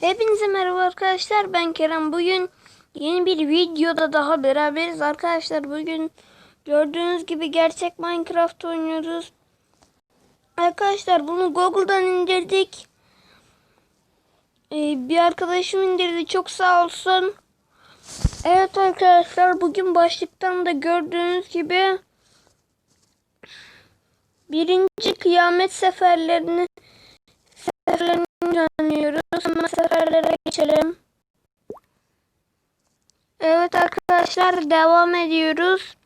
Hepinize merhaba arkadaşlar. Ben Kerem. Bugün yeni bir videoda daha beraberiz arkadaşlar. Bugün gördüğünüz gibi gerçek Minecraft oynuyoruz. Arkadaşlar bunu Google'dan indirdik. Ee, bir arkadaşım indirdi. Çok sağ olsun. Evet arkadaşlar bugün başlıktan da gördüğünüz gibi birinci kıyamet seferlerini seferlerini düzenliyoruz. Hemen seferlere geçelim. Evet arkadaşlar devam ediyoruz.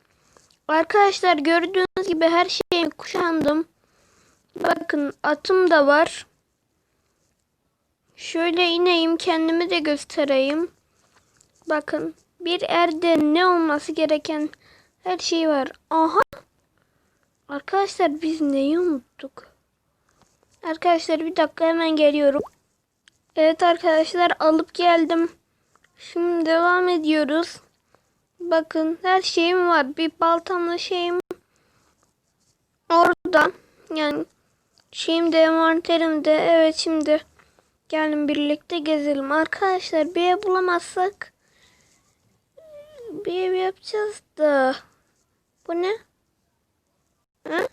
Arkadaşlar gördüğünüz gibi her şeyi kuşandım. Bakın atım da var. Şöyle ineyim kendimi de göstereyim. Bakın bir erde ne olması gereken her şey var. Aha. Arkadaşlar biz neyi unuttuk? Arkadaşlar bir dakika hemen geliyorum. Evet arkadaşlar alıp geldim. Şimdi devam ediyoruz. Bakın her şeyim var. Bir baltamla şeyim orada. Yani şeyim de envanterimde. Evet şimdi gelin birlikte gezelim. Arkadaşlar bir ev bulamazsak bir ev yapacağız da. Bu ne? Ha?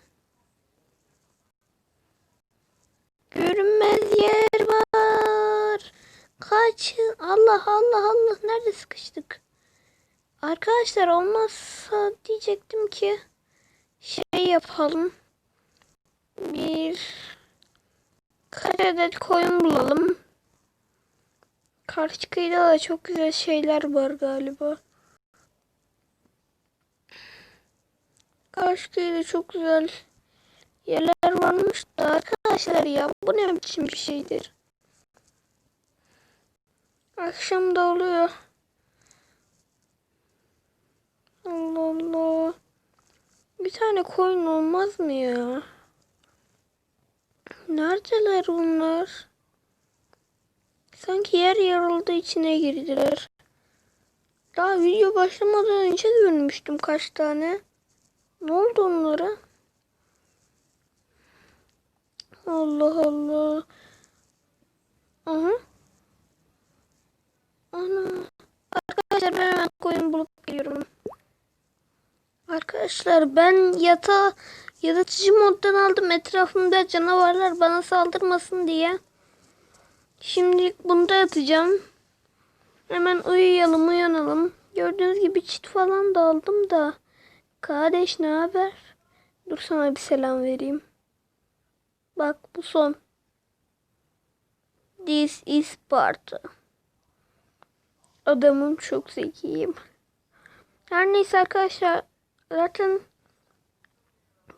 Görünmez yer var. Kaçın. Allah Allah Allah. Nerede sıkıştık? Arkadaşlar olmazsa diyecektim ki şey yapalım. Bir kaç adet koyun bulalım. Karşı kıyıda da çok güzel şeyler var galiba. Karşı kıyıda çok güzel yerler varmış da arkadaşlar ya bu ne biçim bir şeydir. Akşam da oluyor. Allah Allah. Bir tane koyun olmaz mı ya? Neredeler bunlar? Sanki yer yarıldı içine girdiler. Daha video başlamadan önce görmüştüm kaç tane. Ne oldu onlara? Allah Allah. Aha. Ana. Arkadaşlar ben hemen koyun bulup geliyorum. Arkadaşlar ben yata yaratıcı moddan aldım. Etrafımda canavarlar bana saldırmasın diye. Şimdilik bunda yatacağım. Hemen uyuyalım uyanalım. Gördüğünüz gibi çit falan da aldım da. Kardeş ne haber? Dur sana bir selam vereyim. Bak bu son. This is Sparta. Adamım çok zekiyim. Her neyse arkadaşlar. Zaten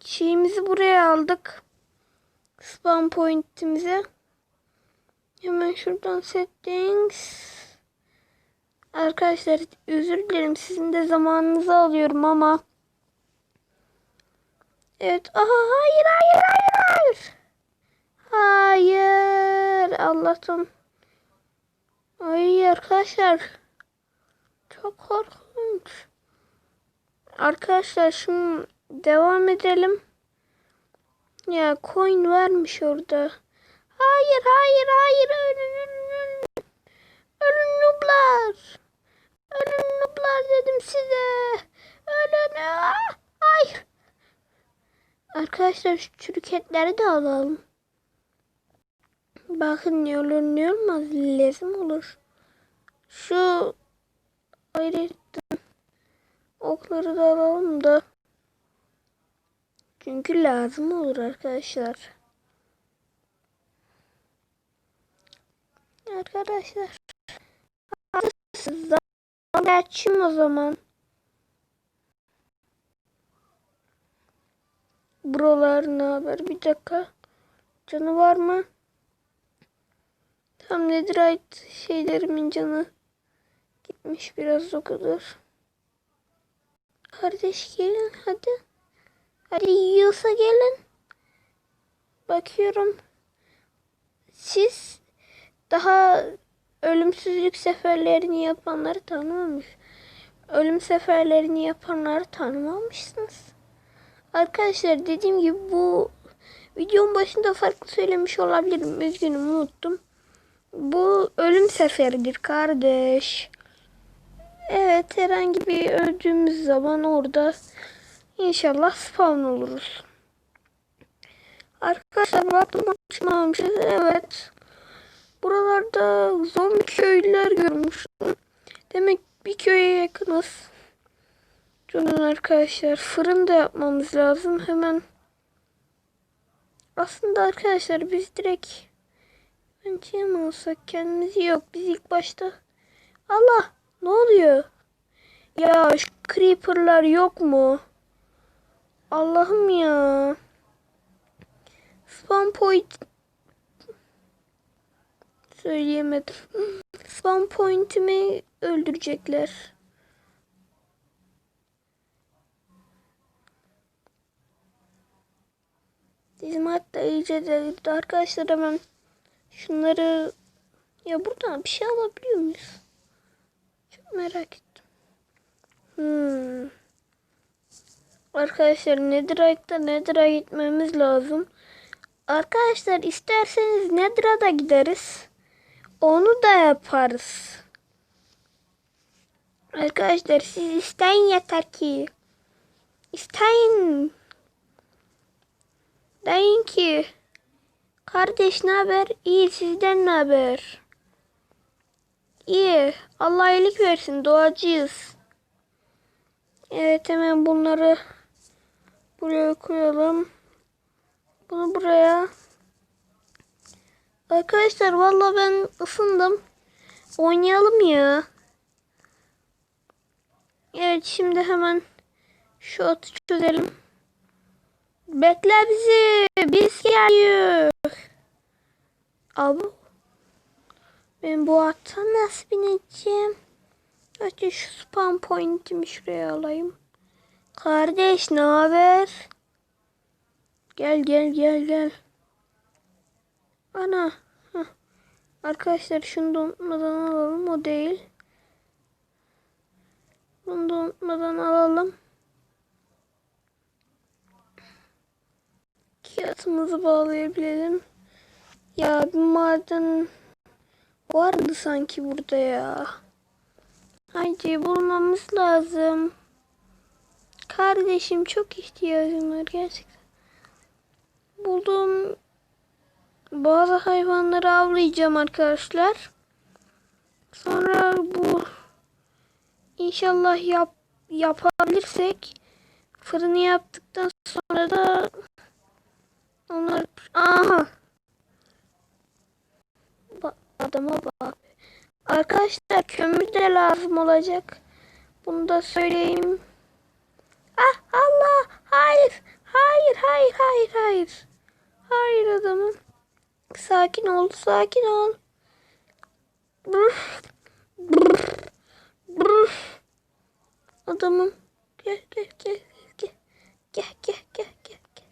şeyimizi buraya aldık. Spawn point'imizi. Hemen şuradan settings. Arkadaşlar özür dilerim sizin de zamanınızı alıyorum ama. Evet. Aha hayır hayır hayır hayır. Allah'tan. Ay arkadaşlar. Çok korkunç. Arkadaşlar şimdi devam edelim. Ya coin varmış orada. Hayır hayır hayır ölün ölün ölün. Nublar. Ölün nublar dedim size. Ölün. Hayır. Arkadaşlar şu çürük etleri de alalım. Bakın olmaz lazım olur. Şu ayrıca okları da alalım da. Çünkü lazım olur arkadaşlar. Arkadaşlar. Zaman açayım o zaman. Buralar ne haber? Bir dakika. Canı var mı? Tam netherite şeylerimin canı gitmiş biraz o kadar. Kardeş gelin hadi. Hadi yiyorsa gelin. Bakıyorum. Siz daha ölümsüzlük seferlerini yapanları tanımamış. Ölüm seferlerini yapanları tanımamışsınız. Arkadaşlar dediğim gibi bu videonun başında farklı söylemiş olabilirim. Üzgünüm unuttum. Bu ölüm seferidir kardeş. Evet herhangi bir öldüğümüz zaman orada inşallah spawn oluruz. Arkadaşlar baktım açmamışız. Evet. Buralarda zombi köylüler görmüştüm. Demek bir köye yakınız. Durun arkadaşlar fırın da yapmamız lazım. Hemen aslında arkadaşlar biz direkt Bence mi alsak kendimizi yok. Biz ilk başta Allah ne oluyor? Ya şu creeperlar yok mu? Allah'ım ya. Spawn point söyleyemedim. Spawn point'imi öldürecekler. Bizim hatta iyice delirdi. Arkadaşlar hemen şunları ya buradan bir şey alabiliyor muyuz? Çok merak ettim. Hmm. Arkadaşlar Netherite'da Nether'a gitmemiz lazım. Arkadaşlar isterseniz Nether'a gideriz. Onu da yaparız. Arkadaşlar siz isteyin yeter ki. İsteyin. Deyin ki. Kardeş ne haber? İyi sizden ne haber? İyi. Allah iyilik versin. Doğacıyız. Evet hemen bunları buraya koyalım. Bunu buraya. Arkadaşlar valla ben ısındım. Oynayalım ya. Evet şimdi hemen şu atı çözelim. Bekle bizi. Biz geliyor. Abi. Ben bu ata nasıl bineceğim? Önce şu spam point'imi şuraya alayım. Kardeş ne haber? Gel gel gel gel. Ana. Heh. Arkadaşlar şunu da unutmadan alalım. O değil. Bunu da unutmadan alalım. Kağıtımızı bağlayabilelim. Ya bir maden vardı sanki burada ya. Haydi bulmamız lazım. Kardeşim çok ihtiyacım var gerçekten. Buldum. Bazı hayvanları avlayacağım arkadaşlar. Sonra bu inşallah yap yapabilirsek fırını yaptıktan sonra da onlar aha Adama bak. Arkadaşlar kömür de lazım olacak. Bunu da söyleyeyim. Ah Allah! Hayır! Hayır, hayır, hayır, hayır. Hayır adamım. Sakin ol, sakin ol. Brr, brr, brr. Adamım. Gel, gel, gel, gel. Gel, gel, gel, gel, gel.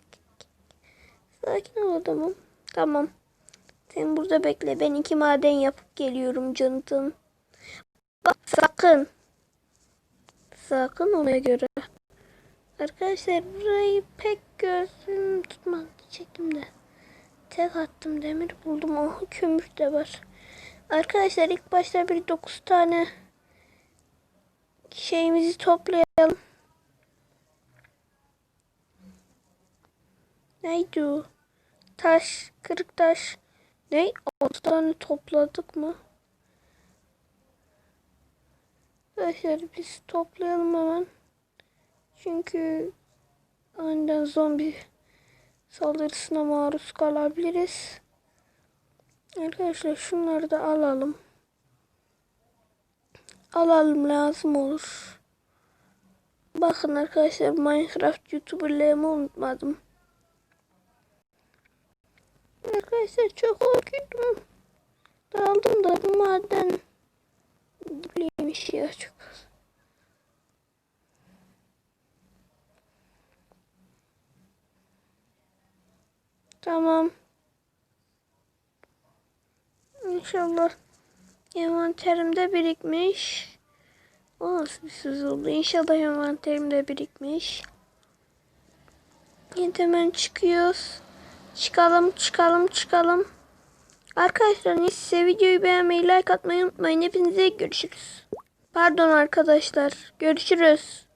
Sakin ol adamım. Tamam. Sen burada bekle. Ben iki maden yapıp geliyorum canım. Bak sakın. Sakın ona göre. Arkadaşlar burayı pek gözüm tutmadı. Çektim de. Tek attım demir buldum. Oh kömür de var. Arkadaşlar ilk başta bir 9 tane şeyimizi toplayalım. Neydi o? Taş, kırık taş. Ne? 6 tane topladık mı? Arkadaşlar biz toplayalım hemen. Çünkü aniden zombi saldırısına maruz kalabiliriz. Arkadaşlar şunları da alalım. Alalım lazım olur. Bakın arkadaşlar Minecraft YouTuber'lığımı unutmadım. Arkadaşlar çok korkuyorum. Daldım da bu maden dibliymiş ya çok. Tamam. İnşallah envanterimde birikmiş. O nasıl bir söz oldu? İnşallah envanterimde birikmiş. Yine hemen çıkıyoruz. Çıkalım, çıkalım, çıkalım. Arkadaşlar neyse videoyu beğenmeyi, like atmayı unutmayın. Hepinize görüşürüz. Pardon arkadaşlar. Görüşürüz.